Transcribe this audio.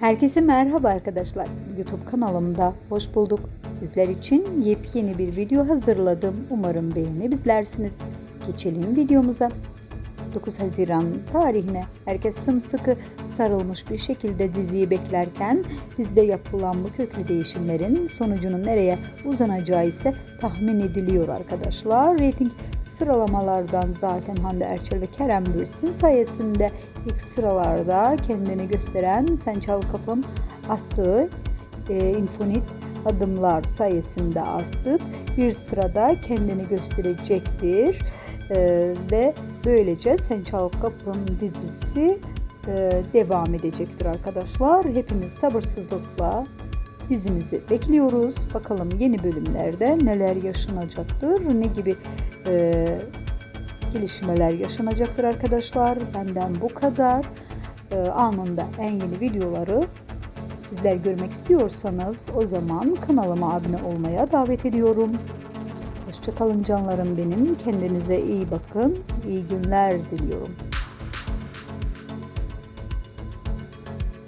Herkese merhaba arkadaşlar. YouTube kanalımda hoş bulduk. Sizler için yepyeni bir video hazırladım. Umarım beğenebilirsiniz. Geçelim videomuza. 9 Haziran tarihine herkes sımsıkı sarılmış bir şekilde diziyi beklerken dizide yapılan bu köklü değişimlerin sonucunun nereye uzanacağı ise tahmin ediliyor arkadaşlar. Rating sıralamalardan zaten Hande Erçel ve Kerem Bürsin sayesinde ilk sıralarda kendini gösteren Sen Çal Kapım attığı e, Infinite adımlar sayesinde artık bir sırada kendini gösterecektir. Ee, ve böylece Sen Çal Kapım dizisi e, devam edecektir arkadaşlar. Hepimiz sabırsızlıkla dizimizi bekliyoruz. Bakalım yeni bölümlerde neler yaşanacaktır, ne gibi e, gelişmeler yaşanacaktır arkadaşlar. Benden bu kadar. E, anında en yeni videoları sizler görmek istiyorsanız o zaman kanalıma abone olmaya davet ediyorum. Hoşçakalın canlarım benim. Kendinize iyi bakın. İyi günler diliyorum.